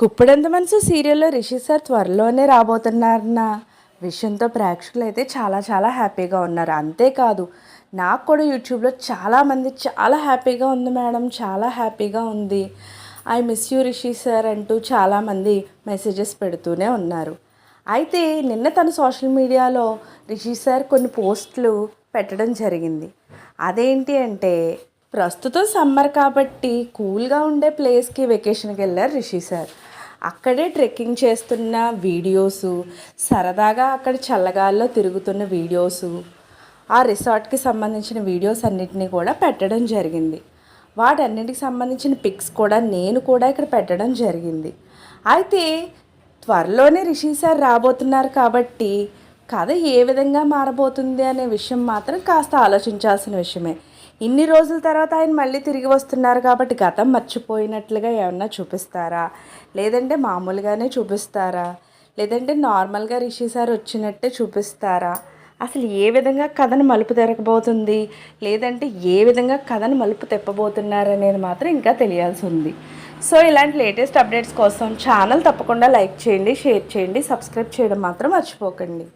గుప్పడంత మనసు సీరియల్లో రిషి సార్ త్వరలోనే రాబోతున్నారన్న విషయంతో ప్రేక్షకులు అయితే చాలా చాలా హ్యాపీగా ఉన్నారు. అంతేకాదు నాకు కూడా యూట్యూబ్లో చాలామంది చాలా హ్యాపీగా ఉంది మేడం చాలా హ్యాపీగా ఉంది. I miss you Rishi sir అంటూ చాలామంది మెసేజెస్ పెడుతూనే ఉన్నారు. అయితే నిన్న తన సోషల్ మీడియాలో రిషి సార్ కొన్ని పోస్టులు పెట్టడం జరిగింది. అదేంటి అంటే ప్రస్తుతం సమ్మర్ కాబట్టి కూల్గా ఉండే ప్లేస్కి వెకేషన్కి వెళ్ళారు రిషి సార్. అక్కడే ట్రెక్కింగ్ చేస్తున్న వీడియోసు సరదాగా అక్కడ చల్లగాల్లో తిరుగుతున్న వీడియోసు ఆ రిసార్ట్కి సంబంధించిన వీడియోస్ అన్నిటినీ కూడా పెట్టడం జరిగింది. వాటన్నిటికి సంబంధించిన పిక్స్ కూడా నేను కూడా ఇక్కడ పెట్టడం జరిగింది. అయితే త్వరలోనే రిషి సార్ రాబోతున్నారు కాబట్టి కథ ఏ విధంగా మారబోతుంది అనే విషయం మాత్రం కాస్త ఆలోచించాల్సిన విషయమే. ఇన్ని రోజుల తర్వాత ఆయన మళ్ళీ తిరిగి వస్తున్నారు కాబట్టి గతం మర్చిపోయినట్లుగా ఏమన్నా చూపిస్తారా? లేదంటే మామూలుగానే చూపిస్తారా? లేదంటే నార్మల్గా రిషి సార్ వచ్చినట్టే చూపిస్తారా? అసలు ఏ విధంగా కథను మలుపు తిరగబోతుంది? లేదంటే ఏ విధంగా కథను మలుపు తెప్పబోతున్నారు అనేది మాత్రం ఇంకా తెలియాల్సి ఉంది. సో ఇలాంటి లేటెస్ట్ అప్డేట్స్ కోసం ఛానల్ తప్పకుండా లైక్ చేయండి షేర్ చేయండి సబ్స్క్రైబ్ చేయడం మాత్రం మర్చిపోకండి.